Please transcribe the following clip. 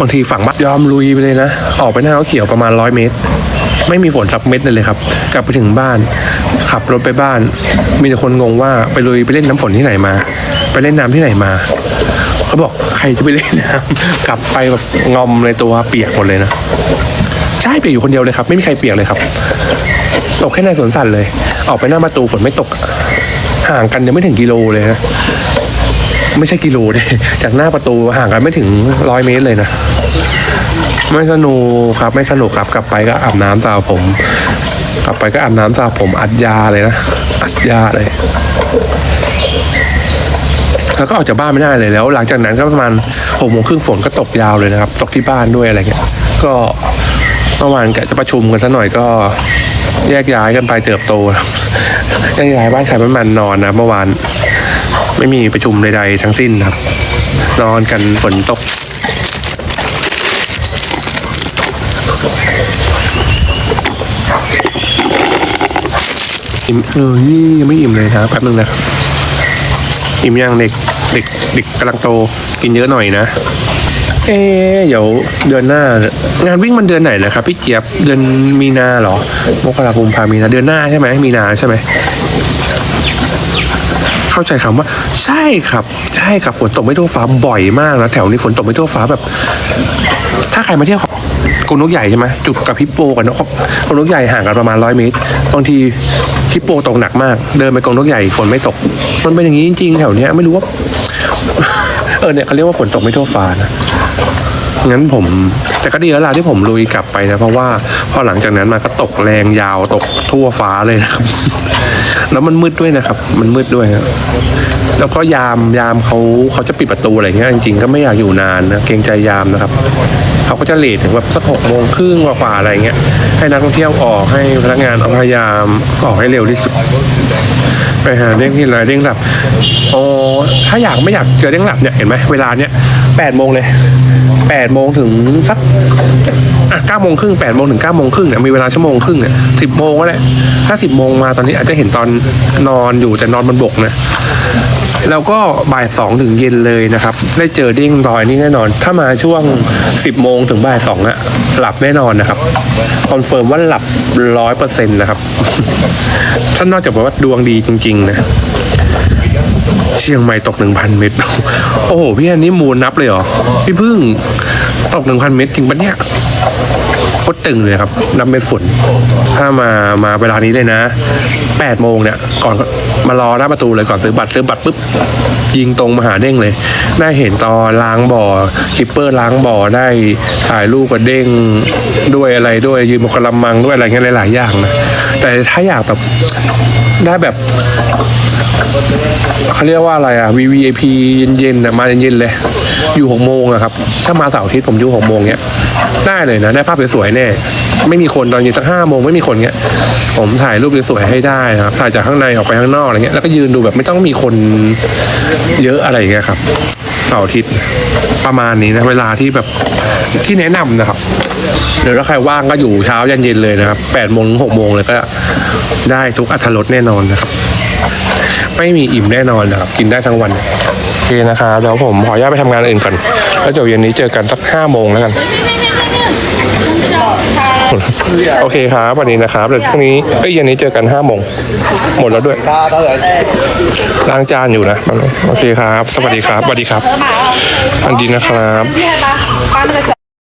บางทีฝั่งบ้านยอมลุยไปเลยนะ ออกไปหน้าเขาเขียวประมาณร้อยเมตร ไม่มีฝนสักเม็ดเลยเลยครับ กลับไปถึงบ้าน ขับรถไปบ้าน มีแต่คนงงว่าไปลุยไปเล่นน้ำฝนที่ไหนมา ไปเล่นน้ำที่ไหนมาเขาบอกใครจะไปเล่นน้ำกลับไปแบบงอมเลยตัวเปียกหมดเลยนะใช่เปียกอยู่คนเดียวเลยครับไม่มีใครเปียกเลยครับ ตกแค่ในสวนสัตว์เลย ออกไปหน้าประตูฝนไม่ตกห่างกันยังไม่ถึงกิโลเลยนะ ไม่ใช่กิโลเลยจากหน้าประตูห่างกันไม่ถึงร้อยเมตรเลยนะ ไม่สนุกครับ ไม่สนุกครับ กลับไปก็อาบน้ำสระผม กลับไปก็อาบน้ำสระผมอัดยาเลยนะ อัดยาเลย แล้วก็ออกจากบ้านไม่ได้เลยแล้ว หลังจากนั้นก็ประมาณหกโมงครึ่งฝนก็ตกยาวเลยนะครับ ตกที่บ้านด้วยอะไรเงี้ย ก็เมื่อวานกจะประชุมกันสักหน่อยก็แยกย้ายกันไปเติบโตแยกย้ายบ้านใครบ้านมันนอนนะเมื่อวาน ไม่มีประชุมใดๆทั้งสิ้นครับ นอนกันฝนตก อิ่มเออนี่ยังไม่อิ่มเลยนะแป๊บนึงนะ อิ่มยังเด็กเด็กเด็กกำลังโตกินเยอะหน่อยนะ เอ๊เดี๋ยวเดือนหน้า งานวิ่งมันเดือนไหนนะครับพี่เจี๊ยบเดือนมีนาเหรอมกราคมพามีนาเดือนหน้าใช่ไหมมีนาใช่ไหม เข้าใจคำว่า ใช่ครับ ใช่ครับฝนตกไม่ทั่วฟ้าบ่อยมากนะแถวนี้ฝนตกไม่ทั่วฟ้าแบบ ถ้าใครมาเที่ยวของกนกใหญ่ใช่ไหมจุดกับฮิปโปกันเนอะกนกใหญ่ห่างกันประมาณร้อยเมตรบางทีฮิปโปตกหนักมาก เดินไปกรงนกใหญ่ฝนไม่ตก มันเป็นอย่างนี้จริงๆแถวเนี้ยไม่รู้ว่า เออเนี่ยเขาเรียกว่าฝนตกไม่ทั่วฟ้านะงั้นผมแต่ก็ดีแล้วล่ะที่ผมลุยกลับไปนะ เพราะว่าพอหลังจากนั้นมาก็ตกแรงยาวตกทั่วฟ้าเลยนะครับ แล้วมันมืดด้วยนะครับ มันมืดด้วยครับแล้วก็ยามยามเขาเขาจะปิดประตูอะไรเงี้ยจริงๆก็ไม่อยากอยู่นานนะเกรงใจยามนะครับเขาก็จะเลทถึงแบบสักหกโมงครึ่งกว่าๆอะไรเงี้ยให้นักท่องเที่ยวออกให้พนักงานพยายามออกให้เร็วที่สุดไปหาเด้งที่ไรเด้งหลับโอ้ถ้าอยากไม่อยากเจอเด้งหลับเนี่ยเห็นไหมเวลาเนี้ยแปดโมงเลย แปดโมงถึงสักอะเก้าโมงครึ่งแปดโมงถึงเก้าโมงครึ่งเนี่ยมีเวลาชั่วโมงครึ่งเนี่ยสิบโมงก็ได้ถ้าสิบโมงมาตอนนี้อาจจะเห็นตอนนอนอยู่แต่นอนบนบกนะแล้วก็บ่ายสองถึงเย็นเลยนะครับ ได้เจอเด้งรอยนี่แน่นอน ถ้ามาช่วงสิบโมงถึงบ่ายสองอะหลับแน่นอนนะครับคอนเฟิร์มว่าหลับร้อยเปอร์เซ็นต์นะครับ ท่านนอกจากว่าดวงดีจริง ๆ นะ เชียงใหม่ตกหนึ่งพันเมตร โอ้โห พี่อันนี้มูลนับเลยเหรอ พี่พึ่งตกหนึ่งพันเมตรจริงปะเนี่ยโคตรตึงเลยครับ นับเม็ดฝนถ้ามามาเวลานี้เลยนะแปดโมงเนี่ย ก่อนมารอหน้าประตูเลยก่อนซื้อบัตรซื้อบัตรปุ๊บยิงตรงมาหาเด้งเลย ได้เห็นตอนล้างบ่อคิปเปอร์ล้างบ่อได้ถ่ายรูปกับเด้งด้วยอะไรด้วยยืนบนกระมังด้วยอะไรเงี้ยหลายๆอย่างนะแต่ถ้าอยากแบบได้แบบ เขาเรียกว่าอะไรอะ VVIP เย็นๆนะมาเย็นๆเลย อยู่หกโมงอะครับ ถ้ามาเสาร์อาทิตย์ผมอยู่หกโมงเนี้ย ได้เลยนะ ได้ภาพสวยๆแน่ ไม่มีคนตอนเย็นสักห้าโมงไม่มีคนเงี้ย ผมถ่ายรูปสวยๆให้ได้นะครับ ถ่ายจากข้างในออกไปข้างนอกอะไรเงี้ย แล้วก็ยืนดูแบบไม่ต้องมีคนเยอะอะไรอย่างเงี้ยครับเสาร์อาทิตย์ประมาณนี้นะเวลาที่แบบที่แนะนำนะครับหรือถ้าใครว่างก็อยู่เช้ายันเย็นเลยนะครับแปดโมงถึงหกโมงเลยก็ได้ทุกอัธรสแน่นอนนะครับ ไม่มีอิ่มแน่นอนนะครับ กินได้ทั้งวันโอเคนะครับเดี๋ยวผมขออนุญาตไปทำงานอื่นก่อนแล้วเดี๋ยวเย็นนี้เจอกันสักห้าโมงแล้วกัน โอเคครับวันนี้นะครับเดี๋ยวพรุ่งนี้เอ้ยเย็นนี้เจอกันห้าโมงหมดแล้วด้วยล้างจานอยู่นะโอเคครับ สวัสดีครับสวัสดีครับอันดีนะครับ